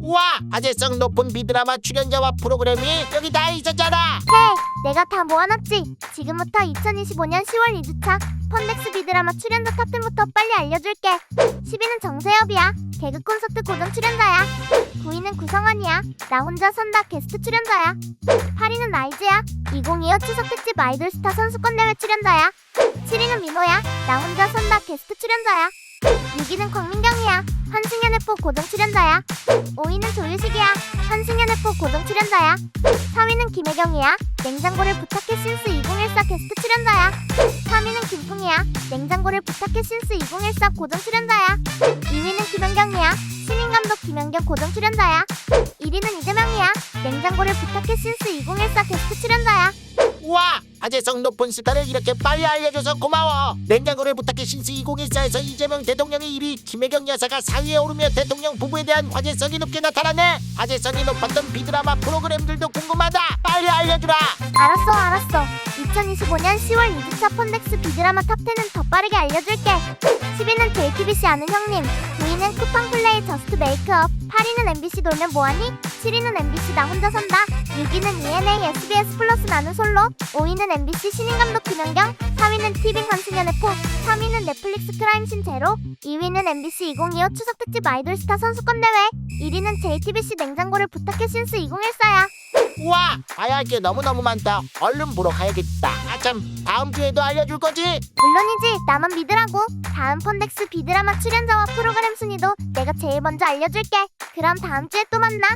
와 화제성 높은 비드라마 출연자와 프로그램이 여기 다 있었잖아 헤이, 내가 다 모아놨지. 지금부터 2025년 10월 2주차 펀덱스 비드라마 출연자 탑10부터 빨리 알려줄게. 10위는 정세엽이야. 개그 콘서트 고정 출연자야. 9위는 구성원이야. 나 혼자 산다 게스트 출연자야. 8위는 나이즈야. 2025 추석 특집 아이돌스타 선수권 대회 출연자야. 7위는 민호야. 나 혼자 산다 게스트 출연자야. 6위는 광민경이야. 한승연의 포 고정 출연자야. 5위는 조유식이야. 한승연의 포 고정 출연자야. 4위는 김혜경이야. 냉장고를 부탁해 신스 2014 게스트 출연자야. 3위는 김풍이야. 냉장고를 부탁해 신스 2014 고정 출연자야. 2위는 김연경이야. 신인 감독 김연경 고정 출연자야. 1위는 이재명이야. 냉장고를 부탁해 신스 2014 게스트 출연자야. 와 화제성 높은 스타를 이렇게 빨리 알려줘서 고마워. 냉장고를 부탁해 신스 2014에서 이재명 대통령이 1위 김혜경 여사가 4위에 오르며 대통령 부부에 대한 화제성이 높게 나타나네. 화제성이 높았던 비드라마 프로그램들도 궁금하다. 빨리 알려주라. 알았어, 알았어. 2025년 10월 2주차 펀덱스 비드라마 탑10은 더 빠르게 알려줄게. 10위는 JTBC 아는 형님, 9위는 쿠팡 플레이 저스트 메이크업, 8위는 MBC 놀면 뭐하니? 7위는 MBC 나 혼자 산다, 6위는 ENA SBS 플러스 나는 솔로, 5위는 MBC 신인 감독 김연경, 4위는 티빙 한승연의 포, 3위는 넷플릭스 크라임 신 제로, 2위는 MBC 2025 추석 특집 아이돌스타 선수권 대회, 1위는 JTBC 냉장고를 부탁해 신스 2014야. 와 봐야 할 게 너무너무 많다. 얼른 보러 가야겠다. 아 참 다음 주에도 알려줄 거지? 물론이지. 나만 믿으라고. 다음 펀덱스 비드라마 출연자와 프로그램 순위도 내가 제일 먼저 알려줄게. 그럼 다음 주에 또 만나